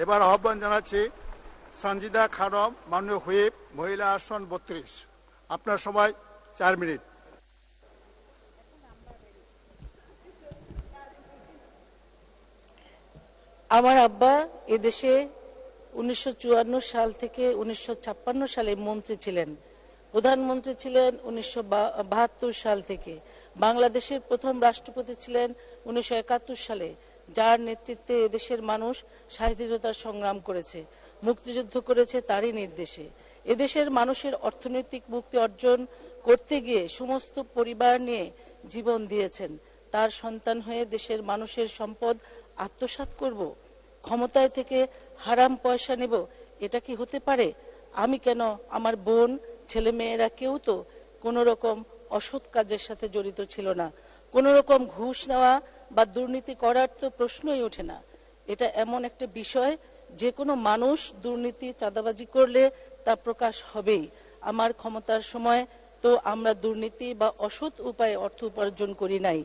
এবার আহ্বান জানাচ্ছি সঞ্জিদা খানম, মাননীয় হুইপ, মহিলা আসন বত্রিশ। আপনার সময় চার মিনিট। আমার আব্বা এদেশে উনিশশো চুয়ান্ন সাল থেকে উনিশশো ছাপ্পান্ন সালে মন্ত্রী ছিলেন। প্রধানমন্ত্রী ছিলেন উনিশশো বাহাত্তর সাল থেকে। বাংলাদেশের প্রথম রাষ্ট্রপতি ছিলেন উনিশশো একাত্তর সালে। যার নেতৃত্বে এদেশের মানুষ স্বাধীনতার সংগ্রাম করেছে, মুক্তিযুদ্ধ করেছে তারই নির্দেশে। এদেশের মানুষের অর্থনৈতিক মুক্তি অর্জন করতে গিয়ে সমস্ত পরিবার নিয়ে জীবন দিয়েছেন। তার সন্তান হয়ে দেশের মানুষের সম্পদ আত্মসাৎ করব, ক্ষমতায় থেকে হারাম পয়সা নেব, এটা কি হতে পারে? আমি কেন আমার বোন ছেলে মেয়েরা কেউ তো কোন রকম অসৎ কাজের সাথে জড়িত ছিল না। কোন রকম ঘুষ নেওয়া বা দুর্নীতি করার তো প্রশ্নই ওঠে না। এটা এমন একটা বিষয় যে কোনো মানুষ দুর্নীতি চাঁদাবাজি করলে তা প্রকাশ হবেই। আমার ক্ষমতার সময় তো আমরা দুর্নীতি বা অসৎ উপায়ে অর্থ উপার্জন করি নাই।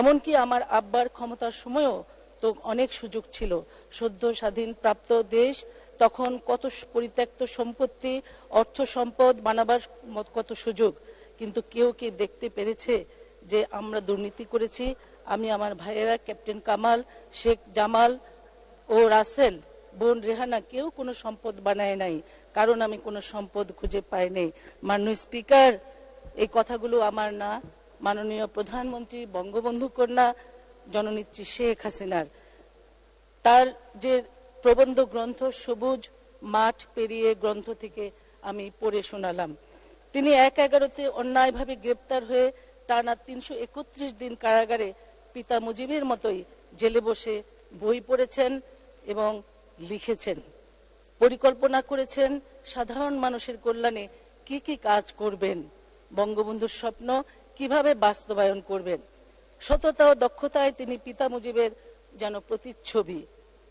এমনকি আমার আব্বার ক্ষমতার সময়ও তো অনেক সুযোগ ছিল। সদ্য স্বাধীন প্রাপ্ত দেশ, তখন কত পরিত্যক্ত সম্পত্তি, অর্থ সম্পদ বানাবার কত সুযোগ। কিন্তু কেউ কি দেখতে পেরেছে যে আমরা দুর্নীতি করেছি? আমি আমার ভাইয়েরা, ক্যাপ্টেন কামাল, শেখ জামাল ও রাসেল, বোন রেহানা কেউ কোনো সম্পদ বানায় নাই, কারণ আমি কোনো সম্পদ খুঁজে পাই নাই। মাননীয় স্পিকার, এই কথাগুলো আমার না। মাননীয় প্রধানমন্ত্রী, বঙ্গবন্ধু কন্যা, জননেত্রী শেখ হাসিনার। তার যে প্রবন্ধ গ্রন্থ সবুজ মাঠ পেরিয়ে গ্রন্থ থেকে আমি পড়ে শোনালাম। তিনি এক এগারোতে অন্যায়ভাবে গ্রেপ্তার হয়ে টানা তিনশো একত্রিশ দিন কারাগারে পিতা মুজিবের মতোই জেলে বসে বই পড়েছেন এবং লিখেছেন। পরিকল্পনা করেছেন সাধারণ মানুষের কল্যাণে কি কি কাজ করবেন, বঙ্গবন্ধুর স্বপ্ন কীভাবে বাস্তবায়ন করবেন। সততা ও দক্ষতায় তিনি পিতা মুজিবের যেন প্রতিচ্ছবি।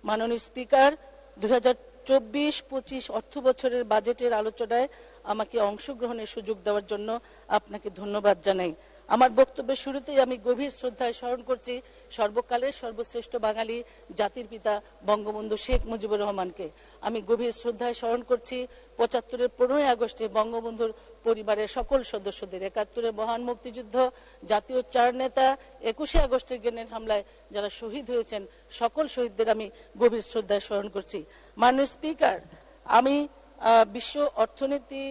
মাননীয় স্পিকার, দুই হাজার চব্বিশ পঁচিশ অর্থ বছরের বাজেটের আলোচনায় আমাকে অংশগ্রহণের সুযোগ দেওয়ার জন্য আপনাকে ধন্যবাদ জানাই। আমার বক্তব্যের শুরুতেই আমি গভীর শ্রদ্ধায় স্মরণ করছি সর্বকালের সর্বশ্রেষ্ঠ বাঙালি জাতির পিতা বঙ্গবন্ধু শেখ মুজিবুর রহমানকে। আমি গভীর শ্রদ্ধায় স্মরণ করছি পঁচাত্তরের পনেরোই আগস্টে বঙ্গবন্ধুর পরিবারের সকল সদস্যদের। একাত্তরের মহান মুক্তিযুদ্ধ, জাতীয় চার নেতা, একুশে আগস্টের গ্রেনেড হামলায় যারা শহীদ হয়েছেন, সকল শহীদদের আমি গভীর শ্রদ্ধায় স্মরণ করছি। মাননীয় স্পিকার, আমি বিশ্ব অর্থনীতি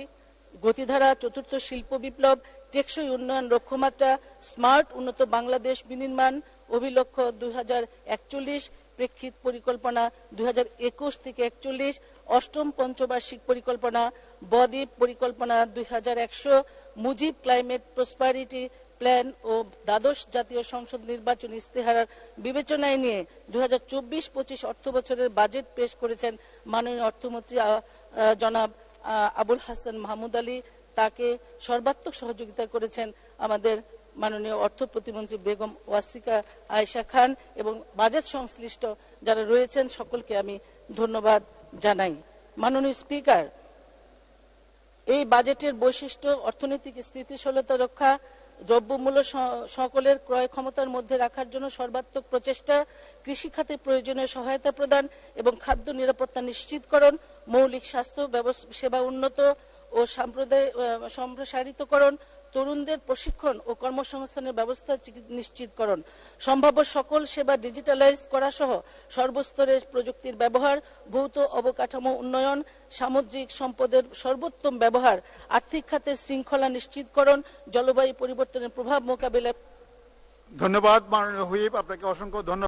গতিধারা চতুর্থ শিল্প বিপ্লব টেকসই উন্নয়ন লক্ষ্যমাত্রা স্মার্ট উন্নত বাংলাদেশ বিনির্মাণ অভিলক্ষ দুই প্রেক্ষিত পরিকল্পনা দুই হাজার একুশ থেকে একচল্লিশ, অষ্টম পঞ্চবার্ষিক পরিকল্পনা, বদ্বীপ পরিকল্পনা দুই হাজার একশো, মুজিব ক্লাইমেট প্রসপারিটি প্ল্যান ও দ্বাদশ জাতীয় সংসদ নির্বাচন ইস্তেহার বিবেচনায় নিয়ে দুই হাজার চব্বিশ পঁচিশ অর্থ বছরের বাজেট পেশ করেছেন মাননীয় অর্থমন্ত্রী জনাব আবুল হাসান মাহমুদ আলী। তাকে সর্বাত্মক সহযোগিতা করেছেন আমাদের মাননীয় অর্থ প্রতিমন্ত্রী বেগম ওয়াসিকা আয়েশা খান এবং বাজেট সংশ্লিষ্ট যারা রয়েছেন সকলকে আমি ধন্যবাদ জানাই। মাননীয় স্পিকার, এই বাজেটের বৈশিষ্ট্য, অর্থনৈতিক স্থিতিশীলতা রক্ষা, দ্রব্যমূল্য সকলের ক্রয় ক্ষমতার মধ্যে রাখার জন্য সর্বাত্মক প্রচেষ্টা কৃষি খাতে প্রয়োজনীয় সহায়তা প্রদান এবং খাদ্য নিরাপত্তা নিশ্চিতকরণ, মৌলিক স্বাস্থ্য সেবা উন্নত ও সম্প্রসারিতকরণ, তরুণদের প্রশিক্ষণ ও কর্মসংস্থানের ব্যবস্থা নিশ্চিতকরণ। সম্ভাব্য সকল সেবা ডিজিটালাইজ করা সহ সর্বস্তরের প্রযুক্তির ব্যবহার, ভৌত অবকাঠামো উন্নয়ন, সামুদ্রিক সম্পদের সর্বোত্তম ব্যবহার, আর্থিক খাতের শৃঙ্খলা নিশ্চিতকরণ, জলবায়ু পরিবর্তনের প্রভাব মোকাবিলায় ধন্যবাদ, মাননীয় হুইপ। আপনাকে অসংখ্য ধন্যবাদ।